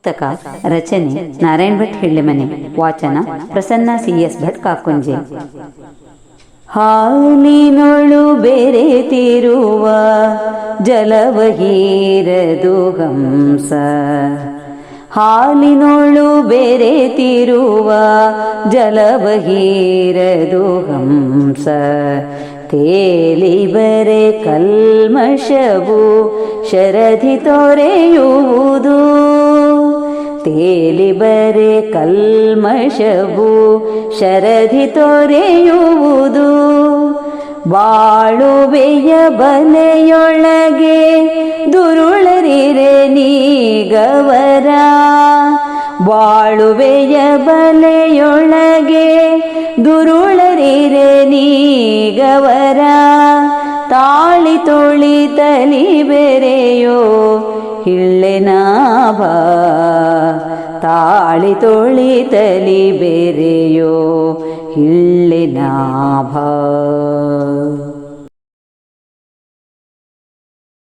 ಪುಸ್ತಕ ರಚನೆ ನಾರಾಯಣ್ ಭಟ್ ಹಿಳ್ಳೆಮನೆ ವಾಚನ ಪ್ರಸನ್ನ ಸಿ ಎಸ್ ಭಟ್ ಕಾಕುಂಜೆ ಹಾಲಿನೊಳು ಬೆರೆತಿರುವ ಜಲವಹೀರದು ಹಂಸ ಹಾಲಿನೊಳು ಬೆರೆತಿರುವ ಜಲವಹೀರದು ಹಂಸ ತೇಲಿ ಬರೆ ಕಲ್ಮಶವು ಶರಧಿ ತೊರೆಯುವುದು ತೇಲಿ ಬರೆ ಕಲ್ಮಶವು ಶರಧಿ ತೊರೆಯುವುದು. ಬಾಳುವೆಯ ಬಲೆಯೊಳಗೆ ದುರುಳರಿರೆ ನೀಗವರ. ಬಾಳುವೆಯ ಬಲೆಯೊಳಗೆ ದುರುಳರಿರೆ ನೀಗವರ. ತಾಳಿ ತೊಳಿತಲಿ ಬೆರೆಯೋ ಹಿಳ್ಳೆನಾಭ ತಾಳಿ ತೊಳಿತಲಿ ಬೇರೆಯೋ ಹಿಳ್ಳೆನಾಭ